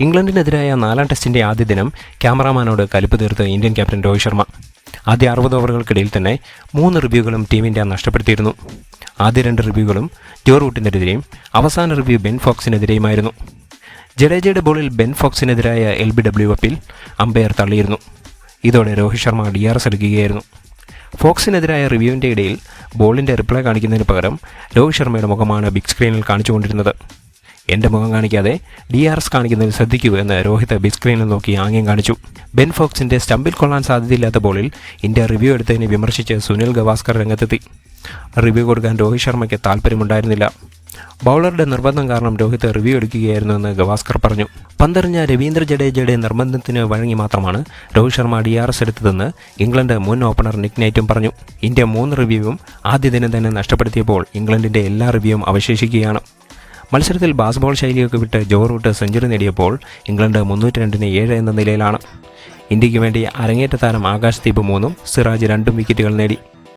ഇംഗ്ലണ്ടിനെതിരായ നാലാം ടെസ്റ്റിന്റെ ആദ്യ ദിനം ക്യാമറാമാനോട് കലിപ്പ് തീർത്ത് ഇന്ത്യൻ ക്യാപ്റ്റൻ രോഹിത് ശർമ്മ. ആദ്യ അറുപത് ഓവറുകൾക്കിടയിൽ തന്നെ മൂന്ന് റിവ്യൂകളും ടീം ഇന്ത്യ നഷ്ടപ്പെടുത്തിയിരുന്നു. ആദ്യ രണ്ട് റിവ്യൂകളും ജോ റൂട്ടിനെതിരെയും അവസാന റിവ്യൂ ബെൻ ഫോക്സിനെതിരെയുമായിരുന്നു. ജഡേജയുടെ ബോളിൽ ബെൻ ഫോക്സിനെതിരായ എൽ ബി ഡബ്ല്യു എപ്പിൽ അമ്പയർ തള്ളിയിരുന്നു. ഇതോടെ Rohit Sharma D R S എടുക്കുകയായിരുന്നു. ഫോക്സിനെതിരായ റിവ്യൂവിന്റെ ഇടയിൽ ബോളിന്റെ റിപ്ലൈ കാണിക്കുന്നതിന് പകരം രോഹിത് ശർമ്മയുടെ മുഖമാണ് ബിഗ് സ്ക്രീനിൽ കാണിച്ചുകൊണ്ടിരുന്നത്. എന്റെ മുഖം കാണിക്കാതെ ഡി ആർ എസ് കാണിക്കുന്നതിൽ ശ്രദ്ധിക്കൂ എന്ന് രോഹിത് ബിഗ് സ്ക്രീനിൽ നോക്കി ആംഗ്യം കാണിച്ചു. ബെൻ ഫോക്സിന്റെ സ്റ്റമ്പിൽ കൊള്ളാൻ സാധ്യതയില്ലാത്ത ബോളിൽ ഇന്ത്യ റിവ്യൂ എടുത്തതിനെ വിമർശിച്ച് സുനിൽ ഗവാസ്കർ രംഗത്തെത്തി. റിവ്യൂ കൊടുക്കാൻ രോഹിത് ശർമ്മയ്ക്ക് താല്പര്യമുണ്ടായിരുന്നില്ല. ബൗളറുടെ നിർബന്ധം കാരണം രോഹിത് റിവ്യൂ എടുക്കുകയായിരുന്നുവെന്ന് ഗവാസ്കർ പറഞ്ഞു. പന്തെറിഞ്ഞ രവീന്ദ്ര ജഡേജയുടെ നിർബന്ധത്തിന് വഴങ്ങി മാത്രമാണ് Rohit Sharma D R S എടുത്തതെന്ന് England മുൻ ഓപ്പണർ നിക് നൈറ്റും പറഞ്ഞു. ഇന്ത്യ മൂന്ന് റിവ്യൂവും ആദ്യ ദിനം തന്നെ നഷ്ടപ്പെടുത്തിയപ്പോൾ ഇംഗ്ലണ്ടിന്റെ എല്ലാ റിവ്യൂവും അവശേഷിക്കുകയാണ്. മത്സരത്തിൽ ബാസ്ബോൾ ശൈലിയൊക്കെ വിട്ട് ജോ റൂട്ട് സെഞ്ചുറി നേടിയപ്പോൾ ഇംഗ്ലണ്ട് മുന്നൂറ്റി രണ്ടിന് ഏഴ് എന്ന നിലയിലാണ്. ഇന്ത്യയ്ക്ക് വേണ്ടി അരങ്ങേറ്റ താരം ആകാശ് ദീപ് മൂന്നും സിറാജ് രണ്ടും വിക്കറ്റുകൾ നേടി.